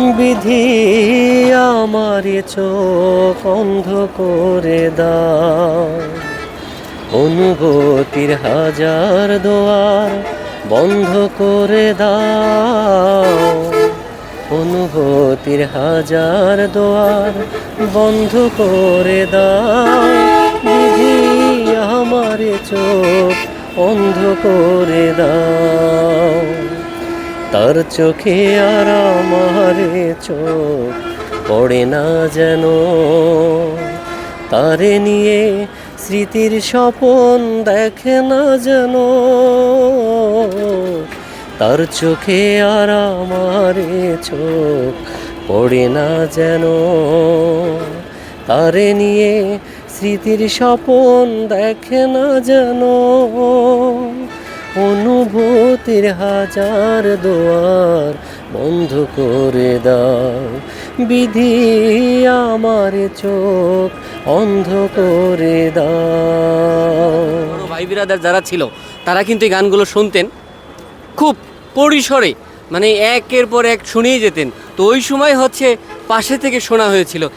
বিধি আমার চোখ অন্ধ করে দাও। অনুভূতির হাজার দোয়ার বন্ধ করে দাও। অনুভূতির হাজার দোয়ার বন্ধ করে দাও। বিধি আমার চোখ অন্ধ করে দাও। তার চোখে আর আমার চোখ পড়ে না যেন। তারে নিয়ে স্মৃতির স্বপন দেখে না যেন। তার চোখে আর আমার চোখ পড়ে না যেন। তারে নিয়ে স্মৃতির স্বপন দেখে না যেন। অনুভূতির হাজার দোয়ার বন্ধ করে দাও। বিধি আমার চোখ অন্ধ করে দাও। ভাই বিরাদার যারা ছিল, তারা কিন্তু এই গানগুলো শুনতেন। খুব পরিসরে মানে একের পর এক শুনেই যেতেন। তো ওই সময় হচ্ছে পাশে থেকে শোনা হয়েছিল।